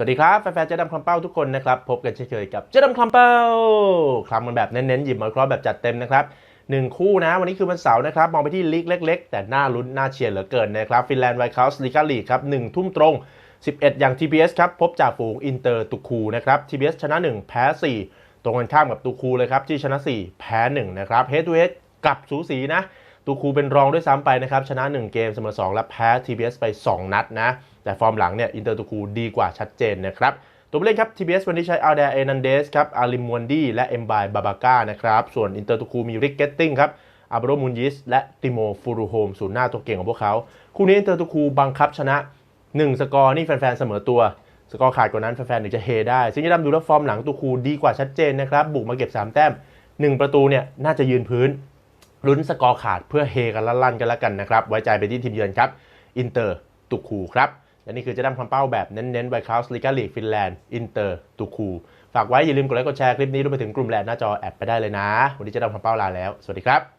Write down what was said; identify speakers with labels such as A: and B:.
A: สวัสดีครับ แฟนๆเจ๊ดำคลำเป้าทุกคนนะครับ พบกันเช่นเคยกับเจ๊ดำคลำเป้าคลำกันแบบเน้นๆ หยิบมาคราะห์แบบจัดเต็มนะครับหนึ่งคู่นะ วันนี้คือวันเสาร์นะครับ มองไปที่ลีกเล็ก ๆ แต่น่าลุ้นน่าเชียร์เหลือเกินนะครับ ฟินแลนด์ไวท์คาสลีกาลีครับหนึ่งทุ่มตรง 11 อย่าง TBS ครับ พบจ่าฝูงอินเตอร์ตุคูนะครับ TBS ชนะ 1 แพ้ 4 ตรงกันข้ามกับตุคูเลยครับที่ชนะ 4 แพ้ 1 นะครับเฮดทูเฮดกลับสูสีนะ ตูคูเป็นรองด้วยซ้ำไปนะครับ ชนะ 1 เกมเสมอ2 และแพ้ TBS ไป 2 นัดนะ แต่ฟอร์มหลังเนี่ยอินเตอร์ตูคูดีกว่าชัดเจนนะครับ ตัวผู้เล่นครับ TBS วันนี้ใช้อาเดเอนันเดสครับอาริมมวนดีและเอ็มบายบาบาก้านะครับ ส่วนอินเตอร์ตูคูมีริกเกตติ้งครับอาบโรมุนยิสและติโมฟูรูโฮมศูนย์หน้าตัวเก่งของพวกเขา คู่นี้อินเตอร์ตูคูบังคับชนะ 1 สกอร์นี่แฟนๆเสมอตัวสกอร์ขาดกว่านั้นแฟนๆถึงจะเฮได้ซึ่งจะดำดูแล้วฟอร์มหลังตูคูดีกว่าชัดเจนนะครับบุกมาเก็บสามแต้มหนึ่งประตูเนี่ยน่าจะยืนพื้น ลุ้นสกอร์ขาดเพื่อเฮกันลั่นกันแล้วกันนะครับ ไว้ใจไปที่ทีมเยือนครับอินเตอร์ตุกคูครับและนี่คือจะดำความเป้าแบบเน้นๆไวคาสลิกาลีกฟินแลนด์อินเตอร์ตุกคูฝากไว้อย่าลืมกดไลค์กดแชร์คลิปนี้รวมไปถึงกลุ่มแลน์หน้าจอแอดไปได้เลยนะ วันนี้จะดำความเป้าลาแล้ว สวัสดีครับ